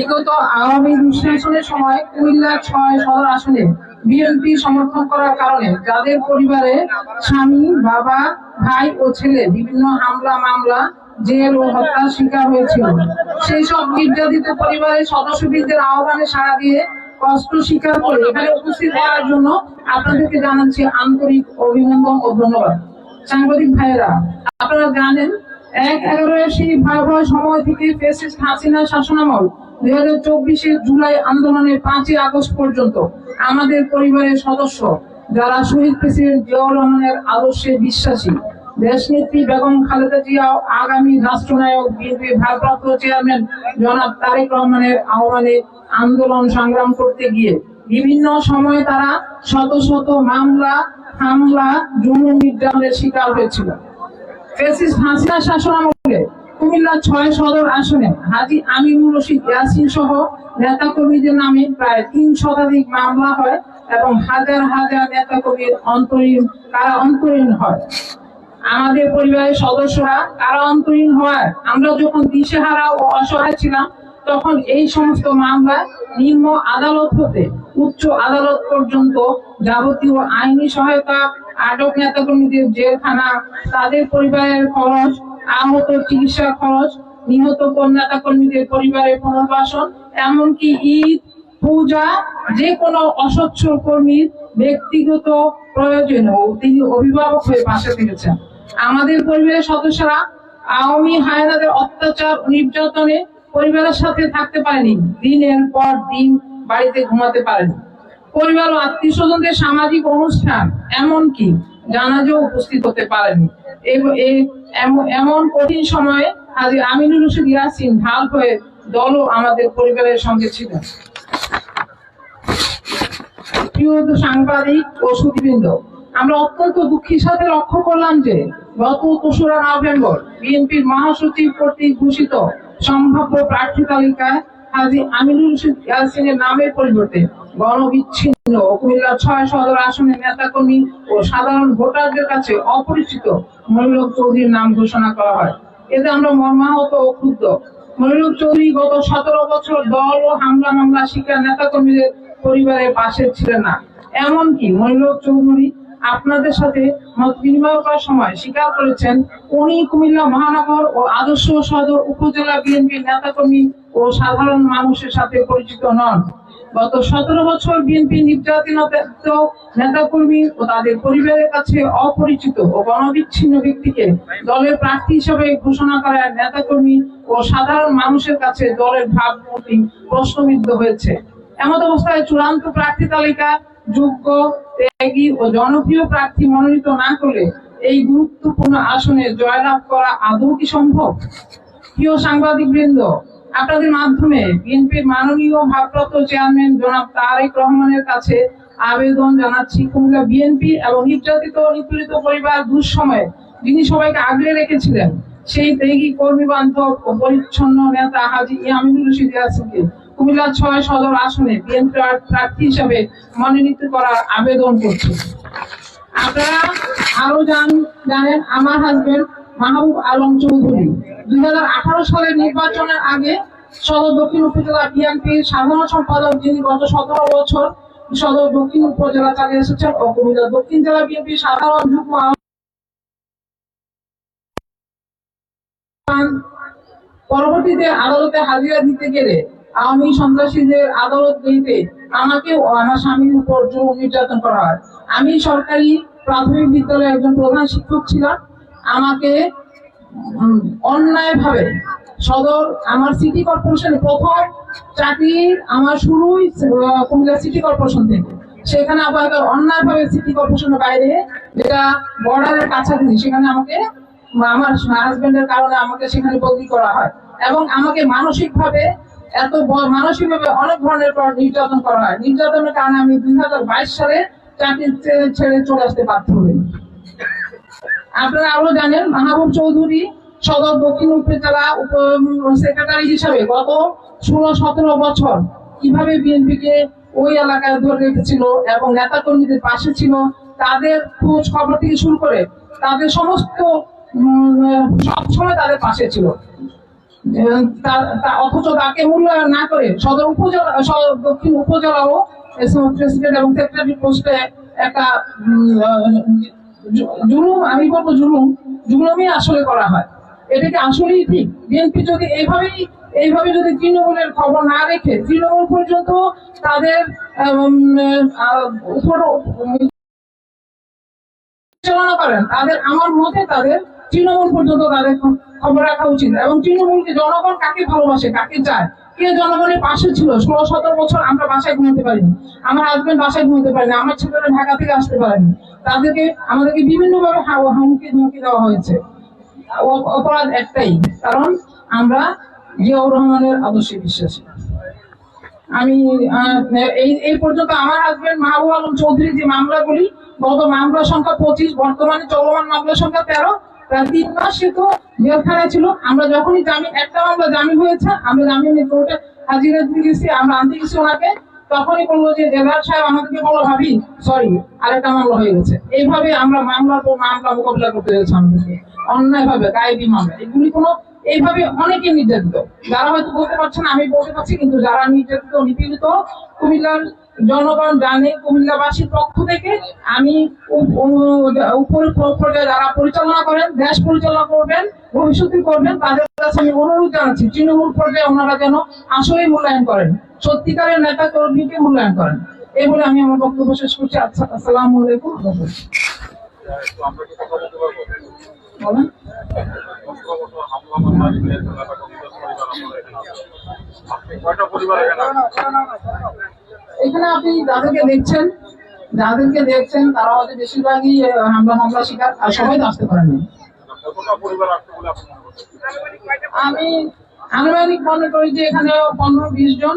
বিগত আওয়ামী নির্বাচনের সময় কুমিল্লা ছয় সদর আসনে বিএনপি সমর্থন করার কারণে যাদের পরিবারে স্বামী, বাবা, ভাই ও ছেলে বিভিন্ন হামলা মামলা, জেল ও হত্যার শিকার হয়েছিল সেই সব নির্যাতিত পরিবারের সদস্যবৃন্দের আহ্বানে সাড়া দিয়ে কষ্ট স্বীকার করে এখানে উপস্থিত হওয়ার জন্য আপনাদেরকে জানাচ্ছি আন্তরিক অভিনন্দন ও ধন্যবাদ। সাংবাদিক ভাইয়েরা, আপনারা জানেন, এক এগারোয় সেই ভয়াবহ সময় থেকে ফেসিস্ট হাসিনা শাসনামল জুলাই আন্দোলনের পাঁচই আগস্ট পর্যন্ত আমাদের পরিবারের সদস্য যারা শহীদ প্রেসিডেন্ট জিয়াউর রহমানের আদর্শে বিশ্বাসী, দেশনেত্রী বেগম খালেদা জিয়াও আগামী রাষ্ট্রনায়ক বিএনপির ভারপ্রাপ্ত চেয়ারম্যান জনাব তারেক রহমানের আহ্বানে আন্দোলন সংগ্রাম করতে গিয়ে বিভিন্ন সময় তারা শত শত মামলা, হামলা যৌন নির্যাতনের শিকার হয়েছিল। ফেসিস শাসন কুমিল্লা ছয় সদর আসনে হাজি আমিনুর রশিদ ইয়াসিন সহ নেতা কর্মীদের নামে প্রায় তিন শতাধিক মামলা হয় এবং হাজার হাজার নেতা কর্মীর অন্তরীণ, কারা অন্তরীণ হয়? আমাদের পরিবারের সদস্যরা কারা অন্তরীণ হওয়ায় আমরা যখন দিশেহারা ও অসহায় ছিলাম, তখন এই সমস্ত মামলা নিম্ন আদালত হতে উচ্চ আদালত পর্যন্ত যাবতীয় আইনি সহায়তা, আটক নেতা নেতাকর্মীদের জেলখানা, তাদের পরিবারের খরচ আহত চিকিৎসা খরচ, নিহত নেতা কর্মীদের পরিবারের পুনর্বাসন, এমনকি ঈদ, পূজা যে কোনো অসচ্ছল কর্মীর ব্যক্তিগত প্রয়োজনেও তিনি অভিভাবক হয়ে পাশে থেকেছেন আমাদের পরিবারের সদস্যরা আওয়ামী হায়নাদের অত্যাচার নির্যাতনে পরিবারের সাথে থাকতে পারেনি, দিনের পর দিন বাড়িতে ঘুমাতে পারেনি। পরিবার ও আত্মীয় স্বজনদের সামাজিক অনুষ্ঠান, এমনকি জানাজেও উপস্থিত হতে পারেনি এমন কঠিন সময়ে হাজি আমিনুল রশিদ ইয়াসিন ঢাল হয়ে দলও আমাদের পরিবারের সঙ্গে প্রিয় সাংবাদিক ও সুদীবৃন্দ, আমরা অত্যন্ত দুঃখের সাথে লক্ষ্য করলাম যে গত তেসরা নভেম্বর বিএনপির মহাসচিব কর্তৃক ঘোষিত সম্ভাব্য প্রার্থী তালিকায় ভোটারদের কাছে অপরিচিত চৌধুরীর নাম ঘোষণা করা হয়। মর্মাহত ও চৌধুরী গত সতেরো বছর দল ও হামলা মামলা শিকার নেতা কর্মীদের পরিবারের পাশে ছিলেন না। এমনকি মনিরুল চৌধুরী আপনাদের সাথে মত বিনিময় করার সময় স্বীকার করেছেন উনি কুমিল্লা মহানগর ও আদর্শ সদর উপজেলা বিএনপির নেতাকর্মী ও সাধারণ মানুষের সাথে পরিচিত নন। গত সতেরো বছর বিএনপি নির্যাতিত নেতাকর্মী ও তাদের পরিবারের কাছে অপরিচিত ও গণবিচ্ছিন্ন ব্যক্তিকে দলের প্রার্থী হিসেবে ঘোষণা করার নেতাকর্মী ও সাধারণ মানুষের কাছে দলের ভাবমূর্তি প্রশ্নবিদ্ধ হয়েছে। এমত অবস্থায় চূড়ান্ত প্রার্থী তালিকা যোগ্য, ত্যাগী ও জনপ্রিয় প্রার্থী মনোনীত না করলে এই গুরুত্বপূর্ণ আসনে জয়লাভ করা আদৌ কি সম্ভব? প্রিয় সাংবাদিক বৃন্দ আপনাদের মাধ্যমে বিএনপির মাননীয় ভারপ্রাপ্ত চেয়ারম্যান জনাব তারেক রহমানের কাছে আবেদন জানাচ্ছি। কুমিল্লা বিএনপি এবং নির্যাতিত নিপীড়িত পরিবার দুঃসময়ে, যিনি সবাইকে আগলে রেখেছিলেন, সেই ত্যাগী কর্মী বান্ধব ও পরিচ্ছন্ন নেতা হাজি ইয়ামিনুল রশিদ ইয়াসিনকে কুমিল্লা ছয় সদর আসনে বিএনপি প্রার্থী হিসাবে মনোনীত করার আবেদন করছি। আপনারা আরও জান, জানেন আমার হাজবেন্ড মাহবুব আলম চৌধুরী। দুই হাজার আঠারো সালের নির্বাচনের আগে সদর দক্ষিণ উপজেলা বিএনপির সাধারণ সম্পাদক যিনি গত সতেরো বছর সদর দক্ষিণ উপজেলা চালিয়ে এসেছেন ও কুমিল্লা দক্ষিণ জেলা বিএনপির সাধারণ যুগ্ম পরবর্তীতে আদালতে হাজিরা দিতে গেলে আওয়ামী সন্ত্রাসীদের আদালত দিতে আমাকে আমার স্বামীর উপর জোর নির্যাতন করা হয়। আমি সরকারি প্রাথমিক বিদ্যালয়ে একজন প্রধান শিক্ষক ছিলাম। আমাকে অন্যায়ভাবে সদর, আমার সিটি কর্পোরেশন প্রথম চাকরি আমার শুরুই কুমিল্লা সিটি কর্পোরেশন থেকে। সেখানে আবার অন্যায় ভাবে সিটি কর্পোরেশনের বাইরে, যেটা বর্ডারের কাছাকাছি, সেখানে আমাকে, আমার হাজবেন্ডের কারণে আমাকে সেখানে বদলি করা হয়। এবং আমাকে মানসিক ভাবে এত মানসিক ভাবে অনেক ধরনের নির্যাতন করা হয়। নির্যাতনের কারণে আমি দুই হাজার বাইশ সালে চাকরি ছেড়ে চলে আসতে বাধ্য হই। আপনারা আরও জানেন, মাহবুব চৌধুরী সদর দক্ষিণ উপজেলা উপ সেক্রেটারি হিসাবে গত ষোলো সতেরো বছর কীভাবে বিএনপিকে ওই এলাকায় ধরে রেখেছিল এবং নেতা কর্মীদের পাশে ছিল, তাদের খোঁজ খবর থেকে শুরু করে তাদের সমস্ত সবসময় তাদের পাশে ছিল। অথচ তাকে মূল্যায়ন না করে সদর উপজেলা দক্ষিণ উপজেলাও প্রেসিডেন্ট এবং সেক্রেটারি পোস্টে একটা জুলুম, আমি বলব জুলুম, জুলুমই আসলে করা হয়। এটাকে আসলেই ঠিক? বিএনপি যদি এইভাবেই এইভাবে যদি তৃণমূলের খবর না রেখে, তৃণমূল পর্যন্ত তাদের পরিচালনা করেন তাদের আমার মতে তাদের তৃণমূল পর্যন্ত তাদের খবর রাখা উচিত। এবং তৃণমূলকে জনগণ কাকে ভালোবাসে, কাকে চায়? কে জনগণের পাশে ছিল? ষোলো, সতেরো বছর আমরা বাসায় ঘুমাতে পারিনি। আমার হাজবেন্ড বাসায় ঘুমাতে পারেনি। আমার ছেলেরা ঢাকা থেকে আসতে পারেনি। তাদেরকে, আমাদেরকে বিভিন্ন ভাবে হুমকি, ধমকি দেওয়া হয়েছে। অপরাধ একটাই। কারণ আমরা জিয়াউর রহমানের আদর্শে বিশ্বাসী। আমি এই পর্যন্ত আমার হাজবেন্ড মাহবুব আলম চৌধুরী যে মামলাগুলি গত মামলা সংখ্যা পঁচিশ, বর্তমানে চলমান মামলা সংখ্যা তেরো তিন মাস সে তো জেলখানায় ছিল। আমরা যখনই জামিন একটা মামলা জামিন হয়েছে, আমরা জামিন কোর্টে হাজিরা দিতে গেছি, আমরা আনতে গেছি ওনাকে। তখনই বলল যে জেলার সাহেব আমাদেরকে বলো ভাবি সরি আরেকটা মামলা হয়ে গেছে। এইভাবে আমরা মামলার মামলা মোকাবিলা করতে হয়েছে আমাদেরকে। অন্যায় ভাবে গায়েবী মামলা। এগুলি কোনো এইভাবে অনেকে নির্যাতিত। যারা হয়তো বলতে পারছেন, আমি বলতে পারছি, কিন্তু যারা নির্যাতিত, নিপীড়িত, কুমিল্লার জনগণ জানে, কুমিল্লাবাসীর পক্ষ থেকে আমি উপর পর্যায়ে যারা পরিচালনা করেন, দেশ পরিচালনা করবেন, ভবিষ্যতে করবেন, তাদের কাছে আমি অনুরোধ জানাচ্ছি, তৃণমূল পর্যায়ে ওনারা যেন আসলেই মূল্যায়ন করেন, সত্যিকারের নেতা কর্মীকে মূল্যায়ন করেন। এই বলে আমি আমার বক্তব্য শেষ করছি। আচ্ছা আসসালামু আলাইকুম। হামলা এখানে আপনি যাদেরকে দেখছেন যাদেরকে দেখছেন তারা হয়তো বেশিরভাগই হামলা মামলা শিকার আর সবাই তো আসতে পারেনি মনে আমি আনুমানিক মনে করি যে এখানে পনেরো বিশ জন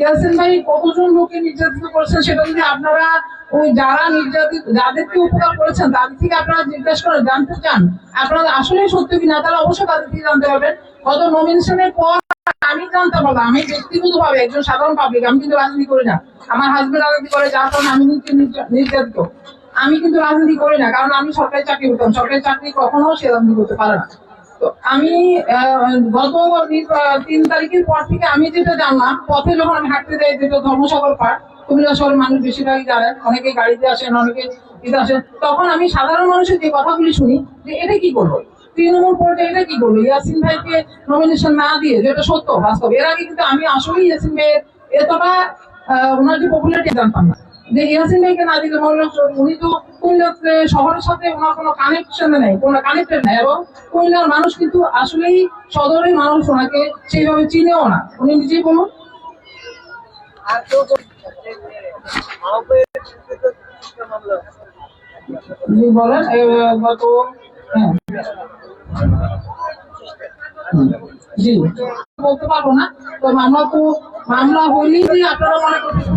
ইয়াসিন ভাই, কতজন লোককে নির্যাতিত করেছেন সেটা যদি আপনারা ওই যারা নির্যাতিত, যাদেরকে উপকার করেছেন, তাদের থেকে আপনারা জিজ্ঞেস করে জানতে চান, আপনারা আসলে সত্য কিনা তাহলে অবশ্যই তাদের থেকে জানতে পারবেন। গত নমিনেশনের পর আমি জানতে পারলাম আমি ব্যক্তিগত ভাবে একজন সাধারণ পাবলিক আমি কিন্তু রাজনীতি করি না। আমার হাজবেন্ড রাজনীতি করে, যার কারণে আমি নির্যাতিত। আমি কিন্তু রাজনীতি করি না, কারণ আমি সরকারি চাকরি করতাম, সরকারি চাকরি কখনো সে রাজনীতি করতে পারে না। তো আমি গত তিন তারিখের পর থেকে আমি যেটা জানলাম, পথে যখন আমি হাঁটতে যাই, যেটা ধর্মসাগর পার্ক কুমিল্লা শহরের মানুষ বেশিরভাগই জানেন, অনেকে গাড়িতে আসেন, অনেকে ইতে আসেন, তখন আমি সাধারণ মানুষের যে কথাগুলি শুনি, যে এটা কি করব? তৃণমূল পর্যায়ে এটা কি করল ইয়াসিন ভাইকে নমিনেশন না দিয়ে, যেটা সত্য, বাস্তব, এর আগে কিন্তু আমি আসলেই ইয়াসিন ভাইয়ের এতটা ওনার যে পপুলারিটি জানতাম না। যে ইয়াসিন ভাইকে না দিলে উনি তো কুমিল্লাতে শহরের সাথে ওনার কোনো কানেকশন নেই কোনো কানেক্টেড নেই। এবং কুমিল্লার মানুষ কিন্তু আসলেই সদরের মানুষ ওনাকে সেইভাবে চিনেও না। উনি নিজেই বলুন। বলেন গত হ্যাঁ। জি। বলতে পারব না। তো মামলা তো মামলা হইলেই যে আপনারা মনে করছেন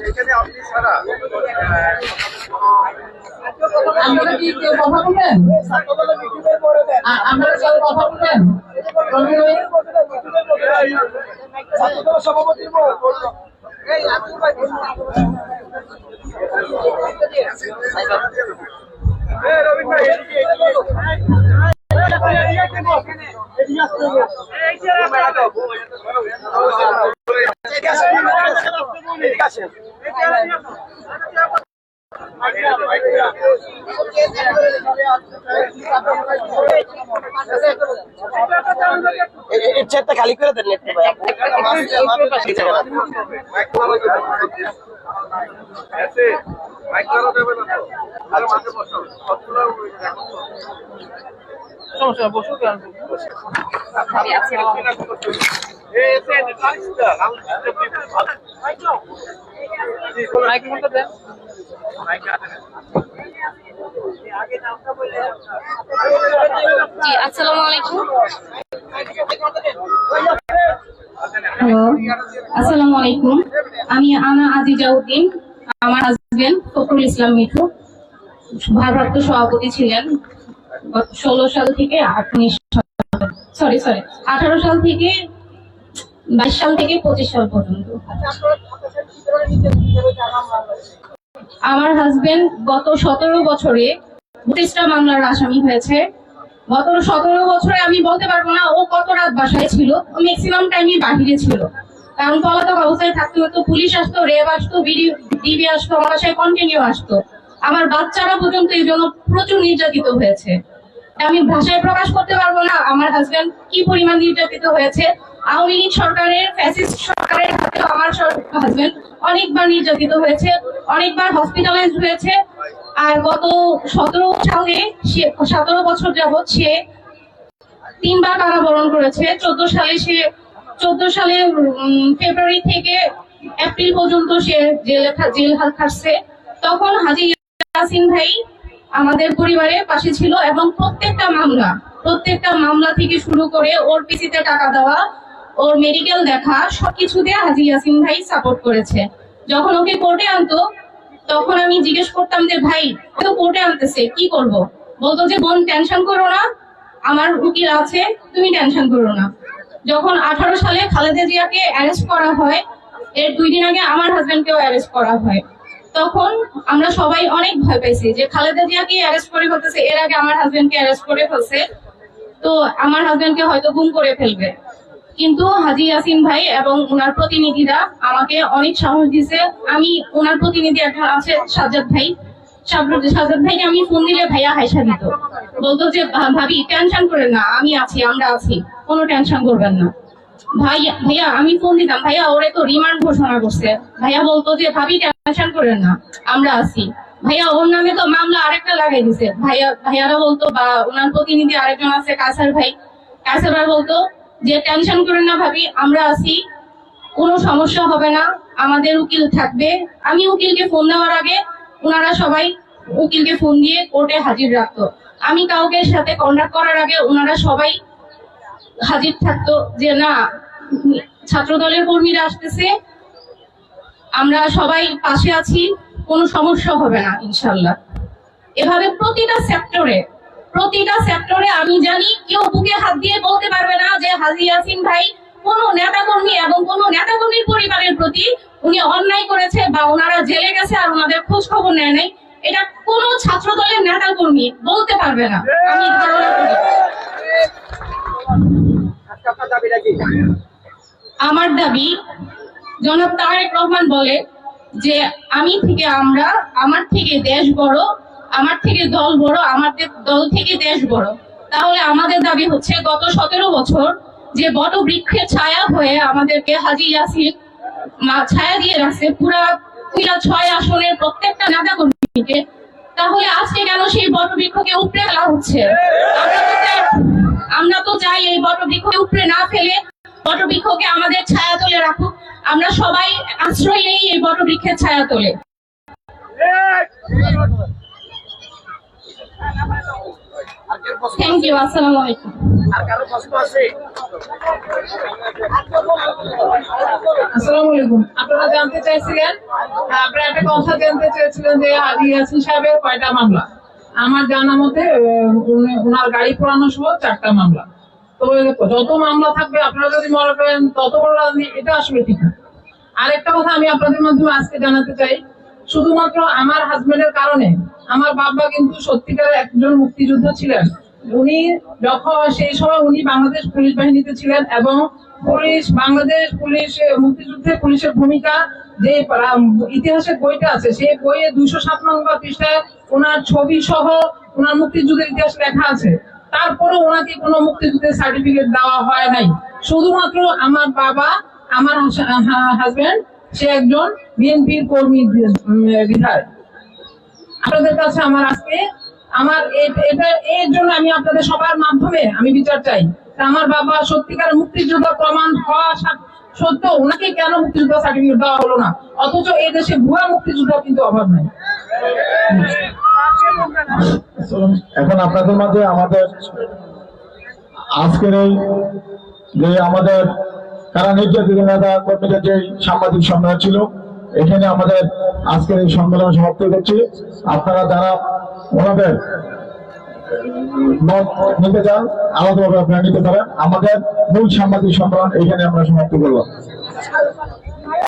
এখানে আপনি ছাড়া আপনারা? কি কেউ কথা বলবেন? আপনারা কেউ কথা বলবেন? সভাপতি খালি করে দেন একটু ভাই? জি আসসালামু আলাইকুম। আসসালামু আলাইকুম আমি আনা আজিজা উদ্দিন আমার হাজবেন্ড ফখরুল ইসলাম মিঠু। ভারপ্রাপ্ত সভাপতি ছিলেন ষোলো সাল থেকে উনিশ সরি সরি আঠারো সাল থেকে বাইশ সাল থেকে পঁচিশ সাল পর্যন্ত। আমার হাজবেন্ড গত সতেরো বছরে বত্রিশটা মামলার আসামি হয়েছে। গত সতেরো বছরে আমি বলতে পারব না ও কত রাত বাসায় ছিল ম্যাক্সিমাম টাইমই বাহিরে ছিল। কারণ পলাতক অবস্থায় থাকতে হতো, পুলিশ আসতো রেব আসতো ডিবি আসতো, আমার বাসায় কন্টিনিউ আসতো। আমার বাচ্চারা পর্যন্ত এই জন্য প্রচুর নির্যাতিত হয়েছে। আমি ভাষায় প্রকাশ করতে পারব না, আমার হাজবেন্ড কি পরিমাণ নির্যাতিত হয়েছে। আওয়ামী লীগ সরকারের ফ্যাসিস্ট সরকারের হাতে আমার হাজবেন্ড অনেকবার নির্যাতিত হয়েছে, অনেকবার হসপিটালাইজ হয়েছে। আর গত সতেরো সালে সতেরো বছর যাবৎ সে তিনবার কারাবরণ করেছে। চোদ্দ সালে সে, চোদ্দ সালে ফেব্রুয়ারি থেকে এপ্রিল পর্যন্ত সে জেল জেল হাল খাটছে। তখন হাজি ইয়াসিন ভাই আমাদের পরিবারের পাশে ছিল এবং প্রত্যেকটা মামলা প্রত্যেকটা মামলা থেকে শুরু করে ওর পিসিতে টাকা দেওয়া, ওর মেডিকেল দেখা, সবকিছুতে হাজি ইয়াসিন ভাই সাপোর্ট করেছে। যখন ওকে কোর্টে আনতো তখন আমি জিজ্ঞেস করতাম যে, ভাই তো কোর্টে আনতেছে, কি করব? বলতো যে, বোন, টেনশন করো না, আমার উকিল আছে, তুমি টেনশন করো না। যখন আঠারো সালে খালেদা জিয়াকে অ্যারেস্ট করা হয়, এর দুই দিন আগে আমার হাজবেন্ডকেও অ্যারেস্ট করা হয়। তখন আমরা সবাই অনেক ভয় পাইছি যে, খালেদা জিয়াকে অ্যারেস্ট করে ফেলতেছে, এর আগে আমার হাজবেন্ডকে অ্যারেস্ট করে ফেলছে, তো আমার হাজবেন্ডকে হয়তো গুম করে ফেলবে। কিন্তু হাজি ইয়াসিন ভাই এবং ওনার প্রতিনিধিরা আমাকে অনেক সাহস দিছে আমি ওনার প্রতিনিধি এখন আছে সাজ্জাদ ভাই। সাজ্জাদ ভাইকে আমি ফোন দিলে ভাইয়া হাইসা দিত। বলতো যে ভাবি, টেনশন করেন না, আমি আছি, আমরা আছি, কোনো টেনশন করবেন না। ভাইয়া ভাইয়া, আমি ফোন দিতাম, ভাইয়া ওরে তো রিমান্ড ঘোষণা করছে। ভাইয়া বলতো যে, ভাবি, টেনশন করেন না, আমরা আছি। ভাইয়া ওর নামে তো মামলা আরেকটা লাগাই দিছে। ভাইয়া ভাইয়ারা বলতো, বা ওনার প্রতিনিধি আরেকজন আছে কাসার ভাই। কাসার ভাই বলতো যে টেনশন করেন না ভাবি, আমরা আছি, কোনো সমস্যা হবে না, আমাদের উকিল থাকবে। আমি উকিলকে ফোন দেওয়ার আগে ওনারা সবাই উকিলকে ফোন দিয়ে কোর্টে হাজির রাখতো। আমি কাউকে সাথে কন্ট্যাক্ট করার আগে ওনারা সবাই হাজির থাকতো যে, না ছাত্র দলের কর্মীরা আসতেছে, আমরা সবাই পাশে আছি, কোনো সমস্যা হবে না, ইনশাল্লাহ। এভাবে প্রতিটা সেক্টরে প্রতিটা সেক্টরে আমি জানি কেউ বুকে হাত দিয়ে বলতে পারবে না যে হাজি ইয়াসিন ভাই কোন নেতাকর্মী এবং কোন নেতাকর্মীর পরিবারের প্রতি উনি অন্যায় করেছে বা ওনারা জেলে গেছে আর ওনাদের খোঁজ খবর নেয় নাই। এটা কোন ছাত্র দলের নেতাকর্মী বলতে পারবে না। আমি ধারণা করি। আমার দাবি, জনাব তারেক রহমান বলে যে, আমি থেকে আমরা, আমার থেকে দেশ বড় আমার থেকে দল বড়, আমাদের দল থেকে দেশ বড়। তাহলে আমাদের দাবি হচ্ছে গত সতেরো বছর যে বট বৃক্ষের ছায়া হয়ে আমাদেরকে হাজি ইয়াসিন মা- ছায়া দিয়ে রাখছে পুরা কুইলা ছয় আসনের প্রত্যেকটা নেতা কর্মীকে তাহলে আজকে কেন সেই বট বৃক্ষকে উপড়ে ফেলা হচ্ছে? আমরা তো চাই এই বট বৃক্ষকে উপড়ে না ফেলে বট বৃক্ষকে আমাদের ছায়া তোলে রাখুক। আমরা সবাই আশ্রয় নেই এই বট বৃক্ষের ছায়া তোলে। থ্যাংক ইউ আসসালামু আলাইকুম। আসসালামু আলাইকুম। আপনারা জানতে চাইছিলেন আপনারা একটা কথা জানতে চেয়েছিলেন যে ইয়াসিন সাহেবের কয়টা মামলা? আমার জানা মতে আহ, উনি- ওনার গাড়ি পোড়ানো সহ চারটা মামলা। তো যত মামলা থাকবে আপনারা যদি মনে করেন তত বড় রাজনীতি এটা আসলে ঠিক না। আরেকটা কথা আমি আপনাদের মাধ্যমে আজকে জানাতে চাই শুধুমাত্র আমার হাজবেন্ডের কারণে আমার বাবা কিন্তু সত্যিকার একজন মুক্তিযোদ্ধা ছিলেন। উনি যখন সেই সময় উনি বাংলাদেশ পুলিশ বাহিনীতে ছিলেন এবং পুলিশ, বাংলাদেশ পুলিশ মুক্তিযুদ্ধে পুলিশের ভূমিকা যে ইতিহাসের বইটা আছে, সেই বইয়ে দুইশো সাত নম্বর পৃষ্ঠায় ওনার ছবি সহ ওনার মুক্তিযুদ্ধের ইতিহাস লেখা আছে। তারপরে ওনাকে কোনো মুক্তিযুদ্ধের সার্টিফিকেট দেওয়া হয় নাই। শুধুমাত্র আমার বাবা, আমার হাজবেন্ড সে একজন বিএনপির কর্মী বিধায়ক। আপনাদের কাছে আমার আজকে, আমার এটা, এর জন্য আমি আপনাদের সবার মাধ্যমে আমি বিচার চাই। আমার বাবা সত্যিকার মুক্তিযোদ্ধা প্রমাণ হওয়া সা- সত্ত্বেও ওনাকে কেন মুক্তিযোদ্ধা সার্টিফিকেট দেওয়া হলো না? অথচ এই দেশে ভুয়া মুক্তিযোদ্ধা কিন্তু অভাব নাই। এখন আপনাদের মাঝে আমাদের আজকের এই যে আমাদের কারণ নির্যাতিত নেতা কর্মীদের যে সাংবাদিক সম্মেলন ছিল, এখানে আমাদের আজকের এই সম্মেলন সমাপ্ত করছি। আপনারা যারা ওনাদের নিতে চান, আলাদাভাবে আপনারা নিতে পারেন। আমাদের মূল সাংবাদিক সম্মেলন এখানে আমরা সমাপ্ত করলাম